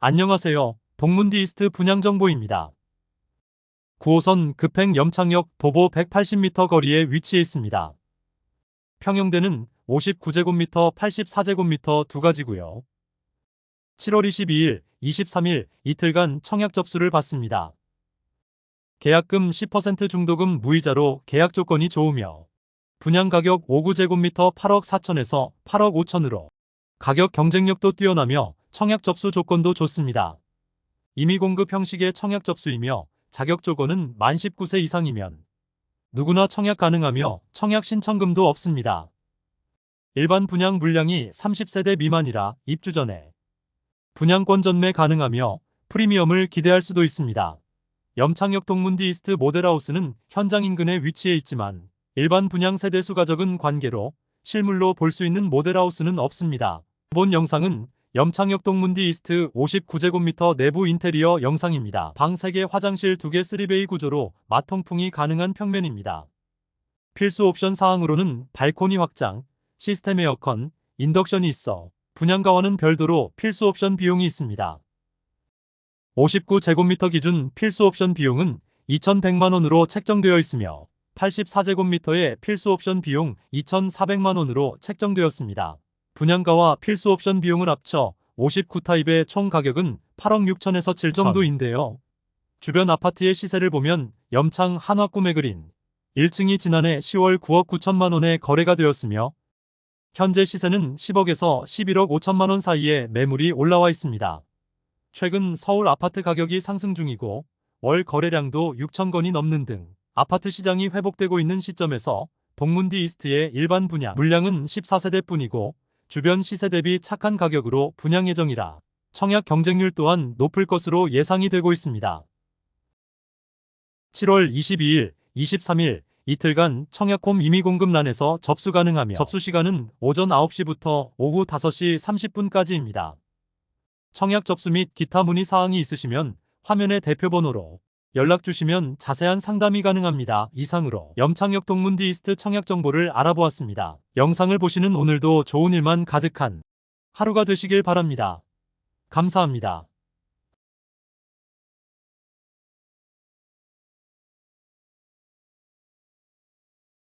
안녕하세요. 동문디이스트 분양정보입니다. 9호선 급행 염창역 도보 180m 거리에 위치해 있습니다. 평형대는 59제곱미터, 84제곱미터 두 가지고요. 7월 22일, 23일 이틀간 청약 접수를 받습니다. 계약금 10% 중도금 무이자로 계약 조건이 좋으며 분양 가격 5구제곱미터 8억 4천에서 8억 5천으로 가격 경쟁력도 뛰어나며 청약 접수 조건도 좋습니다. 임의 공급 형식의 청약 접수이며 자격 조건은 만 19세 이상이면 누구나 청약 가능하며 청약 신청금도 없습니다. 일반 분양 물량이 30세대 미만이라 입주 전에 분양권 전매 가능하며 프리미엄을 기대할 수도 있습니다. 염창역 동문디 이스트 모델하우스는 현장 인근에 위치해 있지만 일반 분양 세대수가 적은 관계로 실물로 볼 수 있는 모델하우스는 없습니다. 본 영상은 염창역 동문디 이스트 59제곱미터 내부 인테리어 영상입니다. 방 3개, 화장실 2개, 3베이 구조로 마통풍이 가능한 평면입니다. 필수 옵션 사항으로는 발코니 확장, 시스템 에어컨, 인덕션이 있어 분양가와는 별도로 필수 옵션 비용이 있습니다. 59제곱미터 기준 필수 옵션 비용은 2,100만원으로 책정되어 있으며 84제곱미터의 필수 옵션 비용 2,400만원으로 책정되었습니다. 분양가와 필수 옵션 비용을 합쳐 59타입의 총 가격은 8억 6천에서 7천 정도인데요. 주변 아파트의 시세를 보면 염창 한화꿈에 그린 1층이 지난해 10월 9억 9천만 원에 거래가 되었으며 현재 시세는 10억에서 11억 5천만 원 사이에 매물이 올라와 있습니다. 최근 서울 아파트 가격이 상승 중이고 월 거래량도 6천 건이 넘는 등 아파트 시장이 회복되고 있는 시점에서 동문디 이스트의 일반 분양 물량은 14세대뿐이고 주변 시세 대비 착한 가격으로 분양 예정이라 청약 경쟁률 또한 높을 것으로 예상이 되고 있습니다. 7월 22일, 23일 이틀간 청약홈 임의 공급란에서 접수 가능하며 접수 시간은 오전 9시부터 오후 5시 30분까지입니다. 청약 접수 및 기타 문의 사항이 있으시면 화면의 대표 번호로 연락 주시면 자세한 상담이 가능합니다. 이상으로 염창역 동문디 이스트 청약 정보를 알아보았습니다. 영상을 보시는 오늘도 좋은 일만 가득한 하루가 되시길 바랍니다. 감사합니다.